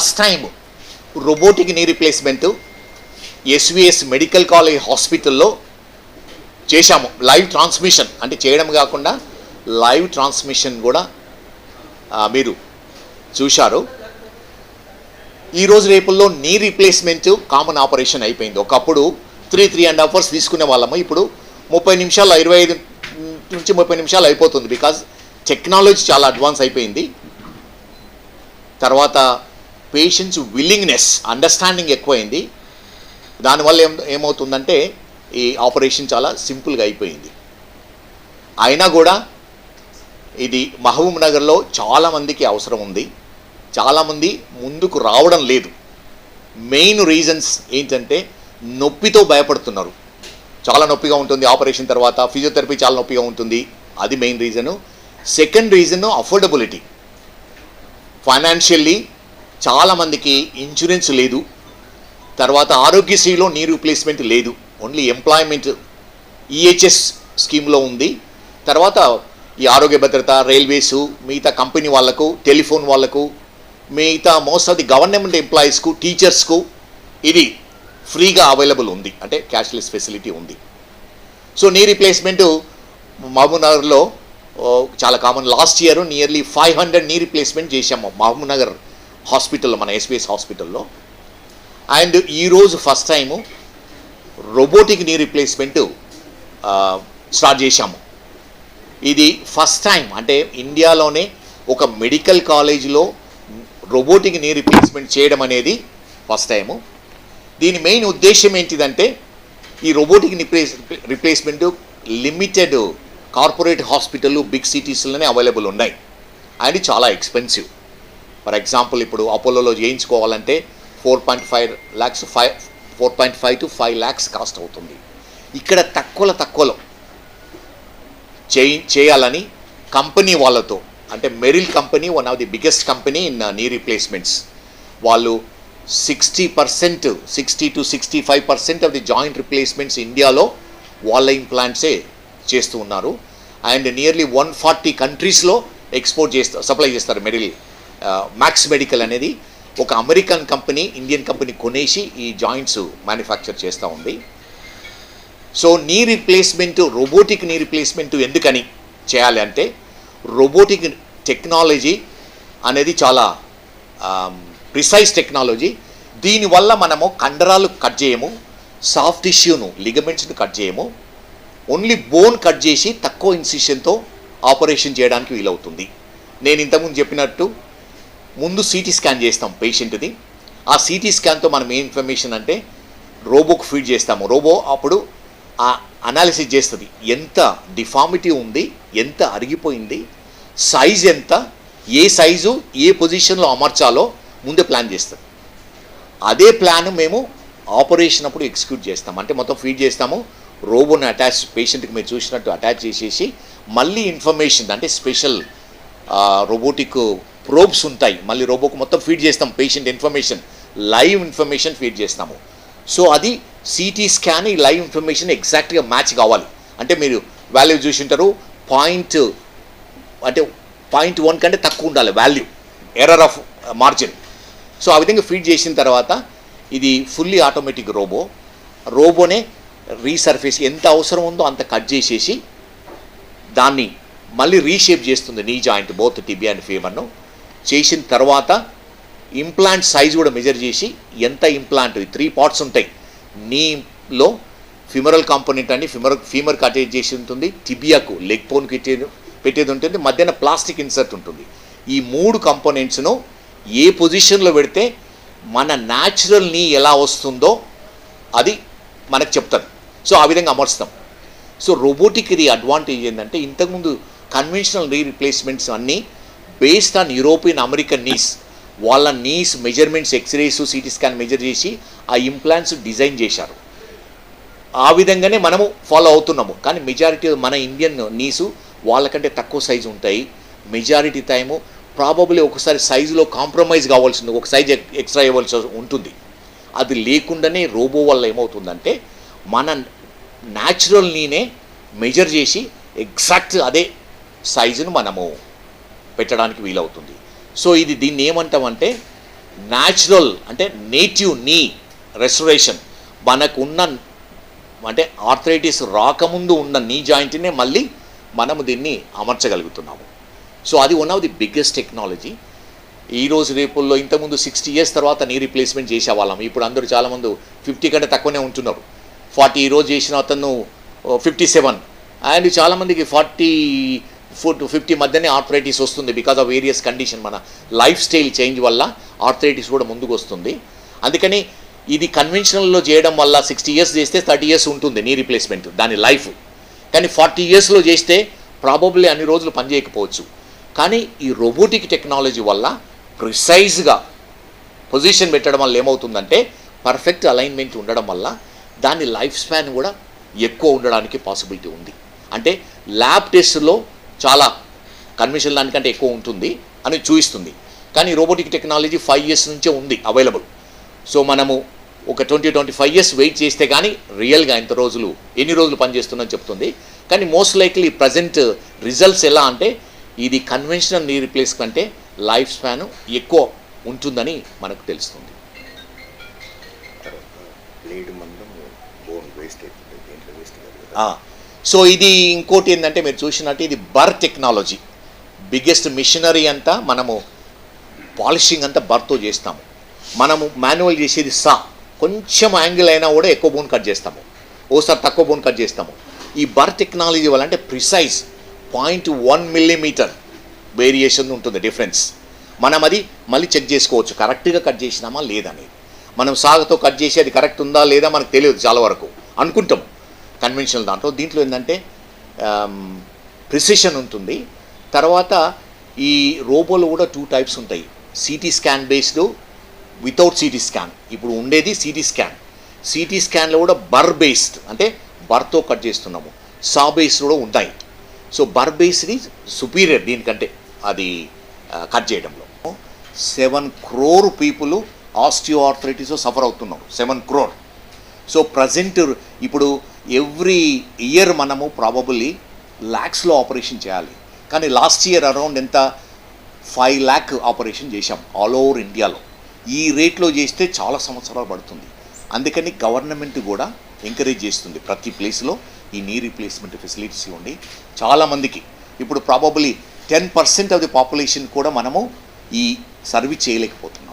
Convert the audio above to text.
First time robotic knee replacement SVS medical college హాస్పిటల్లో చేశాము. Live transmission అంటే చేయడం కాకుండా లైవ్ ట్రాన్స్మిషన్ కూడా మీరు చూశారు. ఈరోజు రేపుల్లో నీ రీప్లేస్మెంట్ కామన్ ఆపరేషన్ అయిపోయింది. ఒకప్పుడు three three and half hours తీసుకునే వాళ్ళము. ఇప్పుడు ముప్పై నిమిషాలు ఇరవై ఐదు నుంచి ముప్పై నిమిషాలు అయిపోతుంది. బికాజ్ టెక్నాలజీ చాలా అడ్వాన్స్ అయిపోయింది. తర్వాత పేషెంట్స్ విల్లింగ్నెస్ అండర్స్టాండింగ్ ఎక్కువైంది. దానివల్ల ఏం ఏమవుతుందంటే ఈ ఆపరేషన్ చాలా సింపుల్గా అయిపోయింది. అయినా కూడా ఇది మహబూబ్ నగర్లో చాలామందికి అవసరం ఉంది. చాలామంది ముందుకు రావడం లేదు. మెయిన్ రీజన్స్ ఏంటంటే నొప్పితో భయపడుతున్నారు. చాలా నొప్పిగా ఉంటుంది ఆపరేషన్ తర్వాత ఫిజియోథెరపీ చాలా నొప్పిగా ఉంటుంది. అది main reason. Second reason affordability financially చాలామందికి ఇన్సూరెన్స్ లేదు. తర్వాత ఆరోగ్యశ్రీలో నీ రీప్లేస్మెంట్ లేదు. ఓన్లీ ఎంప్లాయ్మెంట్ ఈహెచ్ఎస్ స్కీమ్లో ఉంది. తర్వాత ఈ ఆరోగ్య భద్రత రైల్వేసు మిగతా కంపెనీ వాళ్ళకు టెలిఫోన్ వాళ్ళకు మిగతా మోస్ట్ ఆఫ్ ది గవర్నమెంట్ ఎంప్లాయీస్కు టీచర్స్కు ఇది ఫ్రీగా అవైలబుల్ ఉంది. అంటే క్యాష్లెస్ ఫెసిలిటీ ఉంది. సో నీ రీప్లేస్మెంట్ మహబూబ్నగర్లో చాలా common last year nearly five hundred knee replacement చేశాము. మహబూబ్నగర్ హాస్పిటల్లో మన ఎస్బీఎస్ హాస్పిటల్లో. అండ్ ఈరోజు first time robotic knee replacement start చేశాము. ఇది ఫస్ట్ టైం అంటే ఇండియాలోనే ఒక మెడికల్ కాలేజీలో రోబోటిక్ నీ రిప్లేస్మెంట్ చేయడం అనేది ఫస్ట్ టైము. దీని మెయిన్ ఉద్దేశం ఏంటిదంటే ఈ robotic replace replacement limited corporate hospital big సిటీస్లోనే available ఉన్నాయి. అండ్ చాలా ఎక్స్పెన్సివ్. ఫర్ ఎగ్జాంపుల్ ఇప్పుడు అపోలోలో చేయించుకోవాలంటే four point five lakhs five four point five to five lakhs cost అవుతుంది. ఇక్కడ తక్కువలో తక్కువలో చేయి చేయాలని కంపెనీ వాళ్ళతో అంటే Meril company one of the biggest company in knee replacements వాళ్ళు sixty percent sixty to sixty five percent of the joint replacements ఇండియాలో వాళ్ళ ఇంప్లాంట్సే చేస్తూ ఉన్నారు. అండ్ నియర్లీ వన్ ఫార్టీ కంట్రీస్లో ఎక్స్పోర్ట్ చేస్తారు సప్లై చేస్తారు మెరిల్. మ్యాక్స్ మెడికల్ అనేది ఒక అమెరికన్ కంపెనీ ఇండియన్ కంపెనీ కొనేసి ఈ జాయింట్స్ మ్యానుఫ్యాక్చర్ చేస్తూ ఉంది. So knee replacement robotic knee replacement ఎందుకని చేయాలి అంటే రోబోటిక్ టెక్నాలజీ అనేది చాలా ప్రిసైజ్ టెక్నాలజీ దీనివల్ల మనము కండరాలు కట్ చేయము సాఫ్ట్ టిష్యూను లిగమెంట్స్ను కట్ చేయము ఓన్లీ బోన్ కట్ చేసి తక్కువ ఇన్సిషన్తో ఆపరేషన్ చేయడానికి వీలవుతుంది. నేను ఇంతకుముందు చెప్పినట్టు ముందు సిటీ స్కాన్ చేస్తాం పేషెంట్ది. ఆ సిటీ స్కాన్తో మనం ఏ ఇన్ఫర్మేషన్ అంటే రోబోకు ఫీడ్ చేస్తాము. రోబో అప్పుడు ఆ అనాలిసిస్ చేస్తుంది. ఎంత డిఫార్మిటీ ఉంది ఎంత అరిగిపోయింది సైజ్ ఎంత ఏ సైజు ఏ పొజిషన్లో అమర్చాలో ముందే ప్లాన్ చేస్తుంది. అదే ప్లాన్ మేము ఆపరేషన్ అప్పుడు ఎగ్జిక్యూట్ చేస్తాం. అంటే మొత్తం ఫీడ్ చేస్తాము. రోబోని అటాచ్ పేషెంట్కి మీరు చూసినట్టు అటాచ్ చేసేసి మళ్ళీ ఇన్ఫర్మేషన్ అంటే స్పెషల్ రోబోటిక్ ప్రోబ్స్ ఉంటాయి. మళ్ళీ రోబోకు మొత్తం ఫీడ్ చేస్తాం. Patient information live information feed చేస్తాము. సో అది సిటీ స్కాన్ ఈ లైవ్ ఇన్ఫర్మేషన్ ఎగ్జాక్ట్గా మ్యాచ్ కావాలి. అంటే మీరు వాల్యూ చూసి ఉంటారు పాయింట్ అంటే పాయింట్ వన్ కంటే తక్కువ ఉండాలి value error of margin so ఆ విధంగా ఫీడ్ చేసిన తర్వాత ఇది ఫుల్లీ ఆటోమేటిక్ రోబో రోబోనే రీసర్ఫేస్ ఎంత అవసరం ఉందో అంత కట్ చేసేసి దాన్ని మళ్ళీ రీషేప్ చేస్తుంది knee joint both tibia and ఫీవర్ను చేసిన తర్వాత ఇంప్లాంట్ సైజ్ కూడా మెజర్ చేసి ఎంత ఇంప్లాంట్ త్రీ పార్ట్స్ ఉంటాయి. నీలో ఫిమరల్ కాంపోనెంట్ అని ఫిమర్ ఫీమర్ అటాచ్ చేసి ఉంటుంది టిబియాకు లెగ్ పోన్కి పెట్టేది పెట్టేది ఉంటుంది మధ్యన ప్లాస్టిక్ ఇన్సర్ట్ ఉంటుంది. ఈ మూడు కంపోనెంట్స్ను ఏ పొజిషన్లో పెడితే మన న్యాచురల్ నీ ఎలా వస్తుందో అది మనకు చెప్తారు. సో ఆ విధంగా అమర్స్తాం సో రోబోటిక్ ఇది అడ్వాంటేజ్ ఏంటంటే ఇంతకుముందు కన్వెన్షనల్ రీ రిప్లేస్మెంట్స్ అన్నీ based on European American knees వాళ్ళ knees measurements X-rays CT scan measure చేసి ఆ ఇంప్లాంట్స్ డిజైన్ చేశారు. ఆ విధంగానే మనము ఫాలో అవుతున్నాము. కానీ మెజారిటీ మన ఇండియన్ నీసు వాళ్ళకంటే తక్కువ సైజు ఉంటాయి. మెజారిటీ టైము ప్రాబబ్లీ ఒకసారి సైజులో కాంప్రమైజ్ కావాల్సింది ఒక సైజ్ ఎక్స్ట్రా ఇవ్వాల్సి ఉంటుంది. అది లేకుండానే రోబో వల్ల ఏమవుతుందంటే మన న్యాచురల్ నీనే మెజర్ చేసి ఎగ్జాక్ట్ అదే సైజును మనము పెట్టడానికి వీలవుతుంది. సో ఇది దీన్ని ఏమంటామంటే న్యాచురల్ అంటే నేటివ్ నీ రెస్టరేషన్ మనకున్న అంటే ఆర్థరైటిస్ రాకముందు ఉన్న నీ జాయింట్నే మళ్ళీ మనము దీన్ని అమర్చగలుగుతున్నాము. సో అది one of the biggest technology ఈ రోజు రేపుల్లో ఇంతకుముందు సిక్స్టీ ఇయర్స్ తర్వాత నీ రీప్లేస్మెంట్ చేసేవాళ్ళం. ఇప్పుడు అందరూ చాలామంది ఫిఫ్టీ కంటే తక్కువనే ఉంటున్నారు. ఫార్టీ ఈ రోజు చేసిన అతను ఫిఫ్టీ సెవెన్ అండ్ చాలామందికి ఫార్టీ ఫోర్ టు ఫిఫ్టీ మధ్యనే ఆర్థరైటిస్ వస్తుంది బికాస్ ఆఫ్ వేరియస్ కండిషన్ మన లైఫ్ స్టైల్ చేంజ్ వల్ల ఆర్థరైటిస్ కూడా ముందుకు వస్తుంది అందుకని ఇది కన్వెన్షనల్లో చేయడం వల్ల సిక్స్టీ ఇయర్స్ చేస్తే థర్టీ ఇయర్స్ ఉంటుంది నీ రీప్లేస్మెంట్ దాని లైఫ్ కానీ ఫార్టీ ఇయర్స్లో చేస్తే ప్రాబబ్లీ అన్ని రోజులు పనిచేయకపోవచ్చు కానీ ఈ రోబోటిక్ టెక్నాలజీ వల్ల ప్రిసైజ్గా పొజిషన్ పెట్టడం వల్ల ఏమవుతుందంటే పర్ఫెక్ట్ అలైన్మెంట్ ఉండడం వల్ల దాని లైఫ్ స్పాన్ కూడా ఎక్కువ ఉండడానికి పాసిబిలిటీ ఉంది. అంటే ల్యాబ్ టెస్ట్లో చాలా కన్వెన్షన్ దానికంటే ఎక్కువ ఉంటుంది అని చూపిస్తుంది. కానీ రోబోటిక్ టెక్నాలజీ ఫైవ్ ఇయర్స్ నుంచే ఉంది అవైలబుల్. సో మనము ఒక twenty twenty five years wait చేస్తే కానీ రియల్గా ఇంత రోజులు ఎన్ని రోజులు పనిచేస్తుందని చెప్తుంది. కానీ మోస్ట్ లైక్లీ ప్రజెంట్ రిజల్ట్స్ ఎలా అంటే ఇది కన్వెన్షనల్ నీ రీప్లేస్ కంటే లైఫ్ స్పాన్ ఎక్కువ ఉంటుందని మనకు తెలుస్తుంది. బ్లేడ్ మందం బోన్ వేస్ట్ అవుతుంది దేంట్లో వేస్ట్ కాదు కదా. ఆ, సో ఇది ఇంకోటి ఏంటంటే మీరు చూసినట్టు ఇది బర్ టెక్నాలజీ. బిగ్గెస్ట్ మిషనరీ అంతా మనము పాలిషింగ్ అంతా బర్తో చేస్తాము. మనము మాన్యువల్ చేసేది సా. కొంచెం యాంగిల్ అయినా కూడా ఎక్కువ బోన్ కట్ చేస్తాము. ఓసారి తక్కువ బోన్ కట్ చేస్తాము. ఈ బర్ టెక్నాలజీ వల్ల అంటే precise point one millimetre variation ఉంటుంది డిఫరెన్స్. మనం అది మళ్ళీ చెక్ చేసుకోవచ్చు. కరెక్ట్గా కట్ చేసినామా లేదనేది మనం సాగుతో కట్ చేసి అది కరెక్ట్ ఉందా లేదా మనకు తెలియదు చాలా వరకు. అనుకుంటాం. కన్వెన్షనల్ దాంట్లో. దీంట్లో ఏంటంటే um, ప్రిసిషన్ ఉంటుంది. తర్వాత ఈ రోబోలో కూడా టూ టైప్స్ ఉంటాయి. CT scan based without CT scan ఇప్పుడు ఉండేది సిటీ స్కాన్ సిటీ స్కాన్లో కూడా బర్ బేస్డ్ అంటే బర్తో కట్ చేస్తున్నాము. సా బేస్డ్ కూడా ఉంటాయి. సో బర్ బేస్డ్ ఈజ్ సుపీరియర్ దీనికంటే అది కట్ చేయడంలో. Seven crore people osteoarthritis suffer అవుతున్నారు. సెవెన్ క్రోర్ సో ప్రజెంట్ ఇప్పుడు ఎవ్రీ ఇయర్ మనము ప్రాబబుల్లీ ల్యాక్స్లో ఆపరేషన్ చేయాలి. కానీ లాస్ట్ ఇయర్ అరౌండ్ ఎంత? ఫైవ్ ల్యాక్ ఆపరేషన్ చేశాం ఆల్ ఓవర్ ఇండియాలో ఈ రేట్లో చేస్తే చాలా సంవత్సరాలు పడుతుంది. అందుకని గవర్నమెంట్ కూడా ఎంకరేజ్ చేస్తుంది ప్రతి ప్లేస్లో ఈ నీ రీప్లేస్మెంట్ ఫెసిలిటీస్ ఉండి చాలామందికి ఇప్పుడు probably ten percent of the population కూడా మనము ఈ సర్వీస్ చేయలేకపోతున్నాం.